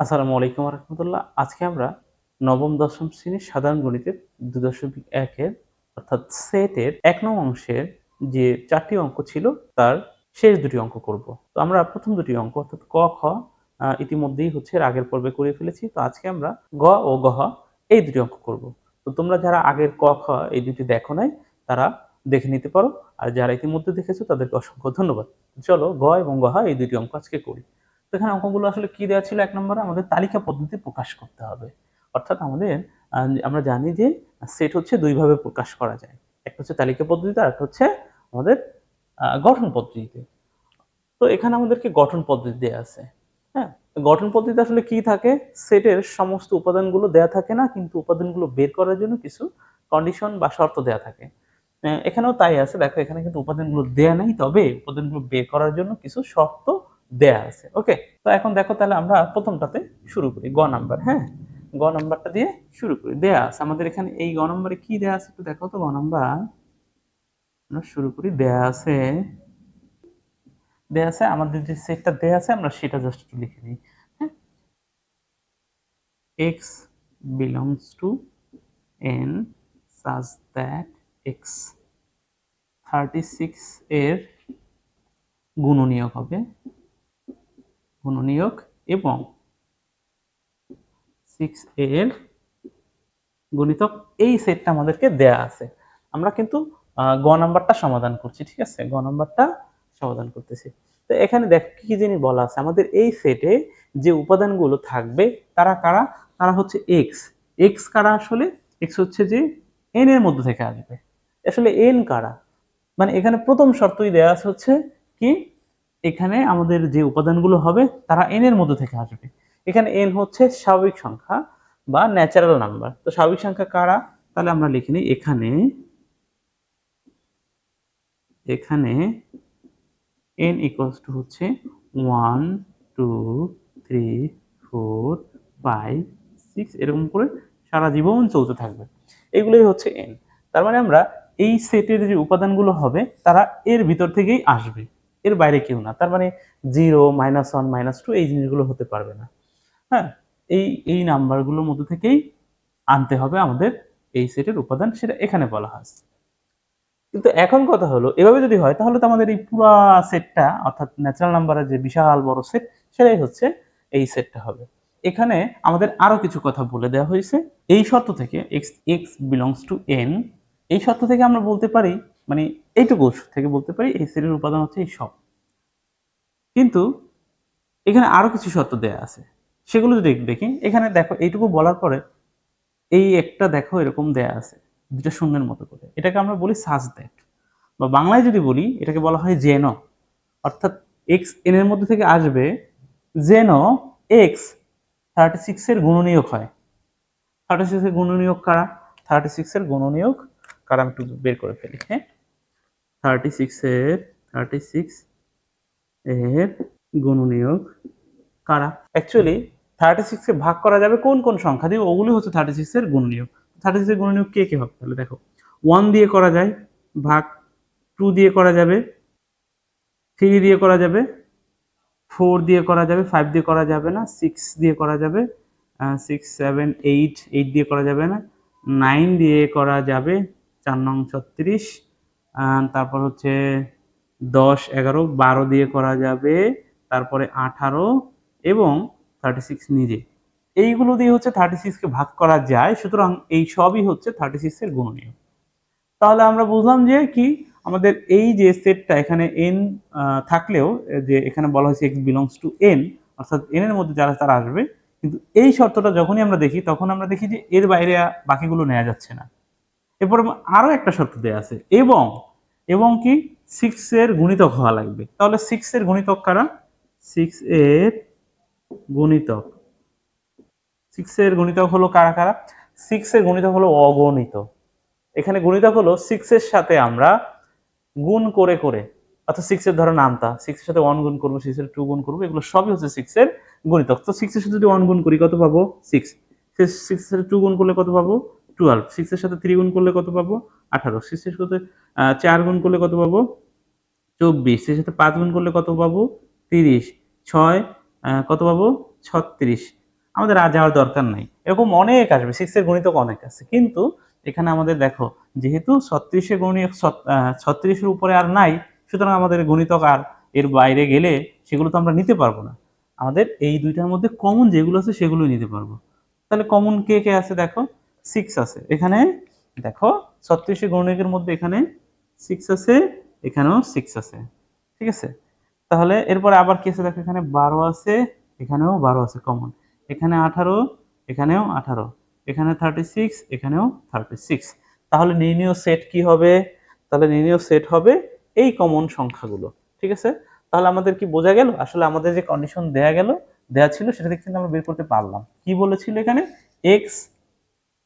আসসালামু আলাইকুম রহমতুল্লাহ আজকে আমরা নবম, দশম শ্রেণির সাধারণ গণিতের দু দশমিক একের অর্থাৎ সেটের এক নং অংশের যে চারটি অঙ্ক ছিল, তার শেষ দুটি অঙ্ক করব। তো আমরা প্রথম দুটি অঙ্ক, অর্থাৎ ক, খ ইতিমধ্যেই হচ্ছে আগের পর্বে করে ফেলেছি। তো আজকে আমরা গ ও গহ এই দুটি অঙ্ক করব। তো তোমরা যারা আগের ক, খ এই দুটি দেখো নাই, তারা দেখে নিতে পারো। আর যারা ইতিমধ্যে দেখেছ, তাদেরকে অসংখ্য ধন্যবাদ। চলো গ এবং গহ এই দুটি অঙ্ক আজকে করি। তো এখানে অঙ্কগুলো আসলে কি দেওয়া ছিল? এক নম্বরে আমাদের তালিকা পদ্ধতি প্রকাশ করতে হবে। অর্থাৎ আমাদের আমরা জানি যে সেট হচ্ছে দুইভাবে প্রকাশ করা যায়। একটা হচ্ছে তালিকা পদ্ধতিতে আর একটা হচ্ছে আমাদের গঠন পদ্ধতিতে। তো এখানে আমাদেরকে গঠন পদ্ধতি দেয়া আছে। হ্যাঁ? গঠন পদ্ধতিতে আসলে কি থাকে? সেটের সমস্ত উপাদানগুলো দেয়া থাকে না, কিন্তু উপাদানগুলো বের করার জন্য কিছু কন্ডিশন বা শর্ত দেয়া থাকে। এখানেও তাই আছে। দেখো, এখানে কিন্তু উপাদানগুলো দেয়া নাই, তবে উপাদানগুলো বের করার জন্য কিছু শর্ত দেয়া আছে। ওকে তো এখন দেখো তাহলে আমরা প্রথমটাতে শুরু করি, গ নাম্বার হ্যাঁ? গ নাম্বারটা দিয়ে শুরু করি, দেয়া আছে। আমাদের এখানে এই গ নাম্বারে কি দেয়া আছে একটু দেখো তো, গ নাম্বার। আমরা শুরু করি, দেয়া আছে দেয়া আছে, আমাদের যে সেটটা দেয়া আছে, আমরা সেটা জাস্ট একটু লিখে দিই হ্যাঁ? X belongs to N such that x thirty six এর গুণনীয়ক হবে। গুণনীয়ক এবং সিক্স এর গণিতক এই সেটটা আমাদেরকে দেয়া আছে। আমরা কিন্তু গ নাম্বারটা সমাধান করছি, ঠিক আছে? গ নাম্বারটা সমাধান করতেছি। তো এখানে দেখ, কি জিনিস বলা আছে? আমাদের এই সেটে যে উপাদানগুলো থাকবে, তারা কারা? তারা হচ্ছে এক্স এক্স কারা আসলে? এক্স হচ্ছে যে এন এর মধ্যে থেকে আসবে। আসলে এন কারা? মানে এখানে প্রথম শর্তই দেয়া আছে হচ্ছে কি? এখানে আমাদের যে উপাদানগুলো হবে, তারা এন এর মধ্যে থেকে আসবে। এখানে এন হচ্ছে স্বাভাবিক সংখ্যা বা ন্যাচারাল নাম্বার তো স্বাভাবিক সংখ্যা কারা? তাহলে আমরা লিখে নিই এখানে এখানে এন ইকুয়ালস টু হচ্ছে one two three four five six এরকম করে সারা জীবন চলতে থাকবে। এগুলোই হচ্ছে এন তার মানে আমরা এই সেটের যে উপাদানগুলো হবে, তারা এর ভিতর থেকেই আসবে। এর বাইরে কেউ না। তার মানে zero minus one minus two এই জিনিসগুলো হতে পারবে না। হ্যাঁ এই এই নাম্বারগুলোর মধ্যে থেকেই আনতে হবে আমাদের এই সেটের উপাদান, সেটা এখানে বলা হয়। কিন্তু এখন কথা হলো, এভাবে যদি হয়, তাহলে তো আমাদের এই পুরা সেটটা অর্থাৎ ন্যাচারাল নাম্বারের যে বিশাল বড় সেট সেটাই হচ্ছে এই সেটটা হবে। এখানে আমাদের আরও কিছু কথা বলে দেওয়া হয়েছে। এই শর্ত থেকে x x belongs to N এই শর্ত থেকে আমরা বলতে পারি মানে এইটুকু থেকে বলতে পারি, এই সেটের উপাদান হচ্ছে এই সব। কিন্তু এখানে আরও কিছু শর্ত দেয়া আছে। সেগুলো যদি দেখি, এখানে দেখো, এইটুকু বলার পরে এই একটা দেখো এরকম দেয়া আছে, দুটো শূন্যের মতো করে। এটাকে আমরা বলি সাজ দ্যাট বা বাংলায় যদি বলি, এটাকে বলা হয় জেন। অর্থাৎ এক্স এন এর মধ্যে থেকে আসবে জেন এক্স থার্টি সিক্সের গুণনীয়ক হয়। থার্টি সিক্সের গুণনীয়ক কারা? থার্টি সিক্সের গুণনীয়ক কারা? আমি একটু বের করে ফেলি হ্যাঁ? থার্টি সিক্সের থার্টি সিক্স এর গুণনীয়ক কারা? অ্যাকচুয়ালি থার্টি সিক্সকে ভাগ করা যাবে কোন কোন সংখ্যা দিয়ে? ওগুলি হচ্ছে থার্টি সিক্সের গুণনীয়ক। থার্টি সিক্সের গুণনীয়ক কে কে হবে? তাহলে দেখো ওয়ান দিয়ে করা যায়, ভাগ টু দিয়ে করা যাবে থ্রি দিয়ে করা যাবে ফোর দিয়ে করা যাবে ফাইভ দিয়ে করা যাবে না সিক্স দিয়ে করা যাবে সিক্স সেভেন এইট এইট দিয়ে করা যাবে না নাইন দিয়ে করা যাবে, চার নং ছত্রিশ তারপর হচ্ছে দশ, এগারো, বারো দিয়ে করা যাবে, তারপরে আঠারো এবং থার্টি সিক্স নিজে। এইগুলো দিয়ে হচ্ছে থার্টি সিক্সকে ভাগ করা যায়, সুতরাং এই সবই হচ্ছে থার্টি সিক্সের গুণনীয়। তাহলে আমরা বুঝলাম যে কি, আমাদের এই যে সেটটা এখানে এন থাকলেও যে এখানে বলা হয়েছে এক্স বিলংস টু এন অর্থাৎ এন এর মধ্যে যারা, তারা আসবে। কিন্তু এই শর্তটা যখনই আমরা দেখি, তখন আমরা দেখি যে এর বাইরে বাকিগুলো নেওয়া যাচ্ছে না। এরপর আরও একটা শর্ত দেওয়া আছে, এবং এবং কি সিক্স এর গুণিতক হওয়া লাগবে তাহলে সিক্স এর গুণিতক কারা সিক্স এর গুণিতক সিক্স এর গুণিতক হলো কারা কারা সিক্স এর গুণিতক হলো অগণিত এখানে গুণিতক হলো সিক্স এর সাথে আমরা গুণ করে করে অর্থাৎ সিক্স এর ধরো নামতা সিক্স এর সাথে ওয়ান গুণ করব সিক্স এর টু গুণ করব এগুলো সবই হচ্ছে সিক্স এর গুণিতক তো সিক্স এর সাথে যদি ওয়ান গুণ করি কত পাবো সিক্স সিক্স এর টু গুণ করলে কত পাবো টুয়েলভ সিক্সের সাথে থ্রি গুণ করলে কত পাবো? আঠারো সিক্সের সাথে চার গুণ করলে কত পাবো? চব্বিশ এর সাথে পাঁচ গুণ করলে কত পাবো? তিরিশ, ছয় কত পাবো? ছত্রিশ। আমাদের আর যাওয়ার দরকার নাই। এরকম অনেক আসবে সিক্সের গণিতক অনেক আছে। কিন্তু এখানে আমাদের দেখো, যেহেতু ছত্রিশে গণিত ছত্রিশের উপরে আর নাই, সুতরাং আমাদের গণিতক আর এর বাইরে গেলে সেগুলো তো আমরা নিতে পারব না। আমাদের এই দুইটার মধ্যে কমন যেগুলো আছে সেগুলো নিতে পারব। তাহলে কমন কে কে আছে দেখো? সিক্স আছে। এখানে দেখো, ছত্রিশে গণিতের মধ্যে এখানে সিক্স আছে, এখানেও সিক্স আছে। ঠিক আছে? তাহলে এরপরে আবার কি আছে? দেখো, এখানে বারো আছে, এখানেও বারো আছে কমন এখানে আঠারো, এখানেও আঠারো। এখানে থার্টি সিক্স এখানেও থার্টি সিক্স তাহলে নির্ণীয় সেট কি হবে? তাহলে নির্ণীয় সেট হবে এই কমন সংখ্যাগুলো। ঠিক আছে? তাহলে আমাদের কি বোঝা গেল? আসলে আমাদের যে কন্ডিশন দেয়া গেল, দেয়া ছিল, সেটা থেকে কিন্তু আমরা বের করতে পারলাম। কি বলেছিল এখানে? এক্স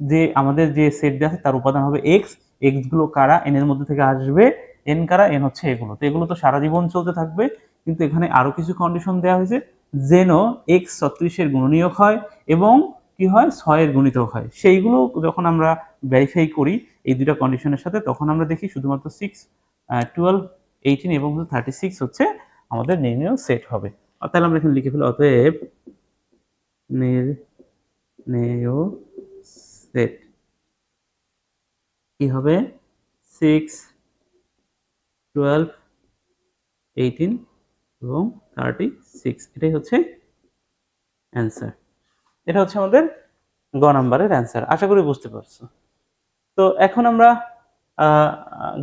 যে আমাদের যে সেট দেওয়া আছে তার উপাদান হবে এক্স এক্সগুলো কারা? এন এর মধ্যে থেকে আসবে। এন কারা? এন হচ্ছে এগুলো তো এগুলো তো সারা জীবন চলতে থাকবে। কিন্তু এখানে আরও কিছু কন্ডিশন দেওয়া হয়েছে যেন এক্স ছত্রিশের গুণনীয়ক হয় এবং কি হয়? ছয়ের গুণিতক হয়। সেইগুলো যখন আমরা ভেরিফাই করি এই দুটা কন্ডিশনের সাথে, তখন আমরা দেখি শুধুমাত্র সিক্স টুয়েলভ এইটিন এবং থার্টি সিক্স হচ্ছে আমাদের নির্ণয় সেট হবে। তাহলে আমরা এখানে লিখে ফেলি, অতএব নির্ণেয় সেট কি হবে? সিক্স টুয়েলভ এইটিন এবং থার্টি সিক্স এটাই হচ্ছে অ্যান্সার এটা হচ্ছে আমাদের গ নাম্বারের অ্যান্সার আশা করি বুঝতে পারছ। তো এখন আমরা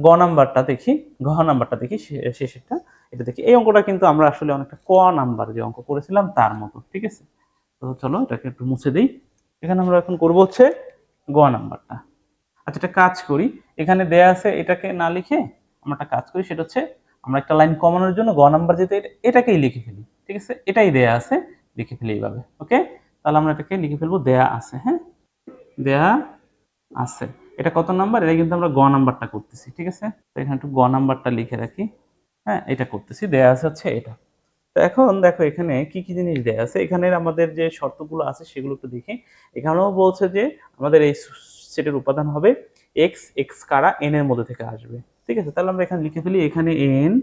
গ নাম্বারটা দেখি। ঘ নাম্বারটা দেখি শেষেরটা। এটা দেখি। এই অঙ্কটা কিন্তু আমরা আসলে অনেকটা ক নাম্বার যে অঙ্ক করেছিলাম, তার মতো। ঠিক আছে? তো চলো এটাকে একটু মুছে দিই। এখানে আমরা এখন করব হচ্ছে গ নাম্বারটা। আচ্ছা একটা কাজ করি। এখানে দেয়া আছে এটাকে না লিখে আমরা একটা কাজ করি, সেটা হচ্ছে আমরা একটা লাইন কমানোর জন্য গ নাম্বার যেতে এটাকেই লিখে ফেলি, ঠিক আছে? এটাই দেয়া আছে, লিখে ফেলি এইভাবে, ওকে? তাহলে আমরা এটাকে লিখে ফেলব, দেয়া আছে হ্যাঁ? দেয়া আছে। এটা কত নাম্বার? এটা কিন্তু আমরা গ নাম্বারটা করতেছি, ঠিক আছে? তো এখানে একটু গ নাম্বারটা লিখে রাখি হ্যাঁ? এটা করতেছি, দেয়া আছে হচ্ছে এটা। তো এখন দেখো এখানে কি কি জিনিস দেয়া আছে? এখানে আমাদের যে শর্তগুলো আছে সেগুলো একটু দেখি। এখানেও বলছে যে আমাদের এই সেটের উপাদান হবে এক্স এক্স কারা এন এর মধ্যে থেকে আসবে। ঠিক আছে? তাহলে আমরা এখানে লিখে ফেলি, এখানে এন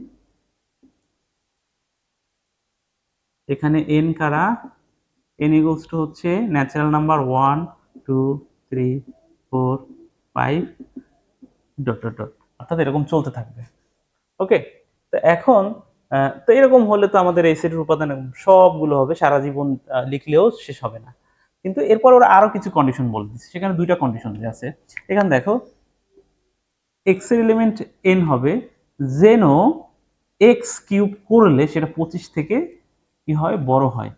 এখানে এন কারা? এন ইকুয়ালস টু হচ্ছে natural number one two three four five dot dot dot অর্থাৎ এরকম চলতে থাকবে। ওকে তো এখন তো এরকম হলে তো আমাদের এই সেটের উপাদান সবগুলো হবে, সারা জীবন লিখলেও শেষ হবে না। কিন্তু এরপর ওরা আরও কিছু কন্ডিশন বলে দিচ্ছে। সেখানে দুইটা কন্ডিশন আছে। এখানে দেখো এক্সের এলিমেন্ট এন হবে। যেন এক্স কিউব করলে সেটা পঁচিশ থেকে কি হয়? বড় হয়।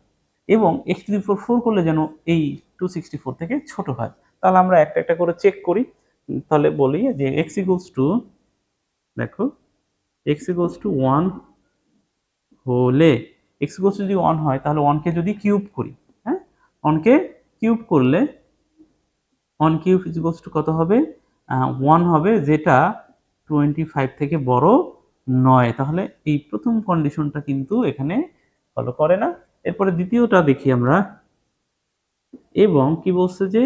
এবং এক্স টু ফোর ফোর করলে যেন এই টু সিক্সটি ফোর থেকে ছোট হয়। তাহলে আমরা একটা একটা করে চেক করি। তাহলে বলি যে এক্স ইকুয়ালস টু দেখো এক্স ইকুয়ালস টু ওয়ান হলে এক্স ইকুয়ালস যদি ওয়ান হয়, তাহলে ওয়ানকে যদি কিউব করি হ্যাঁ? ওয়ানকে কিউব করলে ওয়ান কিউব ইকুয়ালস টু কত হবে? ওয়ান হবে যেটা টোয়েন্টি ফাইভ থেকে বড় নয়। তাহলে এই প্রথম কন্ডিশনটা কিন্তু এখানে ফলো করে না। এরপরে দ্বিতীয়টা দেখি আমরা। এবং কি বলছে যে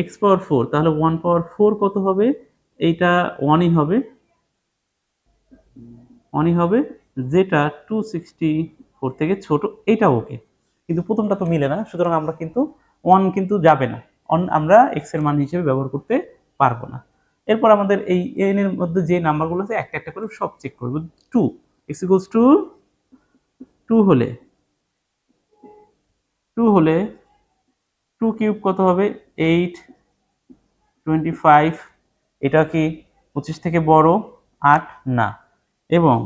এক্স পাওয়ার ফোর তাহলে ওয়ান পাওয়ার ফোর কত হবে? এইটা ওয়ানই হবে। ওয়ানই হবে। যেটা টু সিক্সটি ফোর থেকে ছোট এটা ওকে কিন্তু প্রথমটা তো মিলে না, সুতরাং আমরা কিন্তু ওয়ান কিন্তু যাবে না। অন আমরা এক্সের মান হিসেবে ব্যবহার করতে পারব না। এরপর আমাদের এই এন এর মধ্যে যে নাম্বারগুলো আছে, একটা একটা করে সব চেক করব। Two x equals to two হলে টু হলে টু কিউব কত হবে? এইট টোয়েন্টি ফাইভ এটা কি পঁচিশ থেকে বড়? আট, না। এবং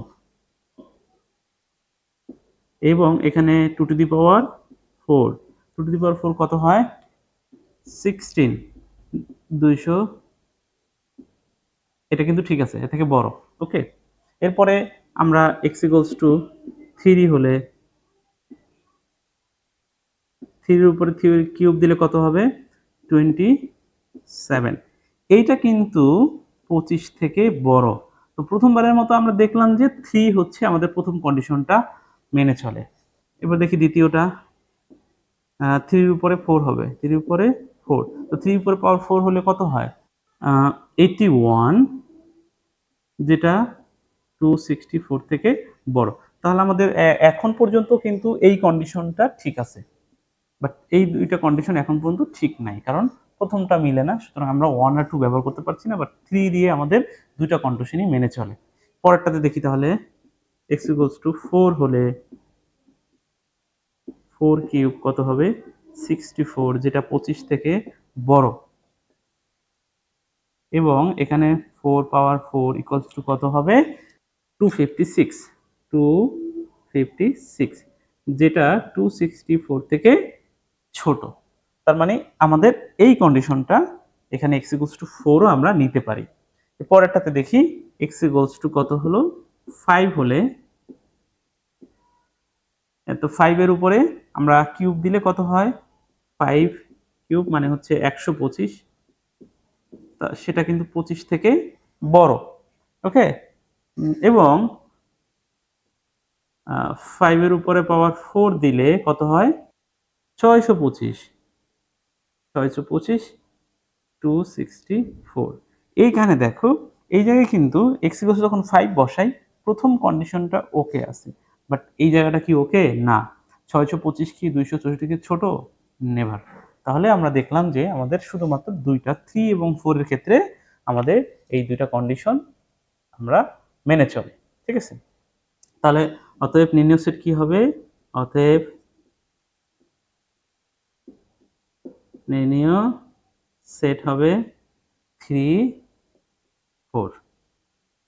এবং এখানে two to the power four two to the power four কত হয়? সিক্সটিন দুইশো এটা কিন্তু ঠিক আছে এ থেকে বড় ওকে এরপরে আমরা এক্স টু থ্রি হলে থ্রির উপরে থ্রি কিউব দিলে কত হবে? টোয়েন্টি সেভেন এইটা কিন্তু পঁচিশ থেকে বড়। তো প্রথমবারের মতো আমরা দেখলাম যে থ্রি হচ্ছে আমাদের প্রথম কন্ডিশনটা মেনে চলে। এবার দেখি দ্বিতীয়টা। থ্রির উপরে ফোর হবে। থ্রির উপরে ফোর তো থ্রির উপরে পাওয়ার ফোর হলে কত হয়? এইটি ওয়ান যেটা টু সিক্সটি ফোর থেকে বড়। তাহলে আমাদের এখন পর্যন্ত কিন্তু এই কন্ডিশনটা ঠিক আছে। বাট এই দুইটা কন্ডিশন এখন পর্যন্ত ঠিক নাই। কারণ প্রথমটা মিলে না। সুতরাং আমরা ওয়ান আর টু ব্যবহার করতে পারছি না। বাট থ্রি দিয়ে আমাদের দুইটা কন্ডিশনই মেনে চলে। পরেরটাতে দেখি তাহলে। এক্স ইকুয়ালস টু ফোর হলে ফোর কিউব কত হবে? সিক্সটি ফোর যেটা পঁচিশ থেকে বড়। এবং এখানে four power four equals to কত হবে? Two fifty six two fifty six যেটা টু সিক্সটি ফোর থেকে ছোট। তার মানে আমাদের এই কন্ডিশনটা এখানে এক্স ইকুয়ালস টু ফোরও আমরা নিতে পারি। পরেরটাতে দেখি এক্স ইকুয়ালস টু কত হলো? ফাইভ হলে তো ফাইভের উপরে আমরা কিউব দিলে কত হয়? ফাইভ কিউব মানে হচ্ছে একশো পঁচিশ। সেটা কিন্তু পঁচিশ থেকে বড় ওকে এবং ফাইভের উপরে পাওয়ার ফোর দিলে কত হয়? ছয়শো পঁচিশ। ছয়শো পঁচিশ টু সিক্সটি ফোর এইখানে দেখো, এই জায়গায় কিন্তু এক্স যখন ফাইভ বসাই, প্রথম কন্ডিশনটা ওকে আছে। বাট এই জায়গাটা কি ওকে? না। ছয়শো পঁচিশ কি দুইশো চৌষট্টি কি ছোট? নেভার তাহলে আমরা দেখলাম যে আমাদের শুধুমাত্র দুইটা থ্রি এবং ফোরের ক্ষেত্রে আমাদের এই দুইটা কন্ডিশন আমরা মেনে চলে। ঠিক আছে? তাহলে অতএব নির্ণয় সেট কি হবে? অতএব নির্ণয় সেট হবে থ্রি ফোর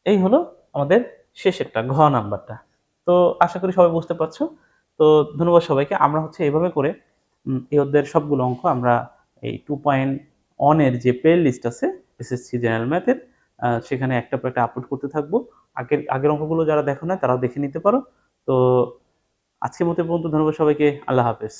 এই হলো আমাদের শেষেরটা, ঘ নাম্বারটা। তো আশা করি সবাই বুঝতে পারছ। তো ধন্যবাদ সবাইকে। আমরা হচ্ছে এভাবে করে এই অধ্যায়ের সবগুলো অঙ্ক আমরা এই টু পয়েন্ট অনের যে প্লে লিস্ট আছে এসএসসি জেনারেল ম্যাথের সেখানে একটা পর একটা আপলোড করতে থাকব। আগের আগের অঙ্কগুলো যারা দেখো না, তারাও দেখে নিতে পারো। তো আজকের মতো পর্যন্ত, ধন্যবাদ সবাইকে। আল্লাহ হাফেজ।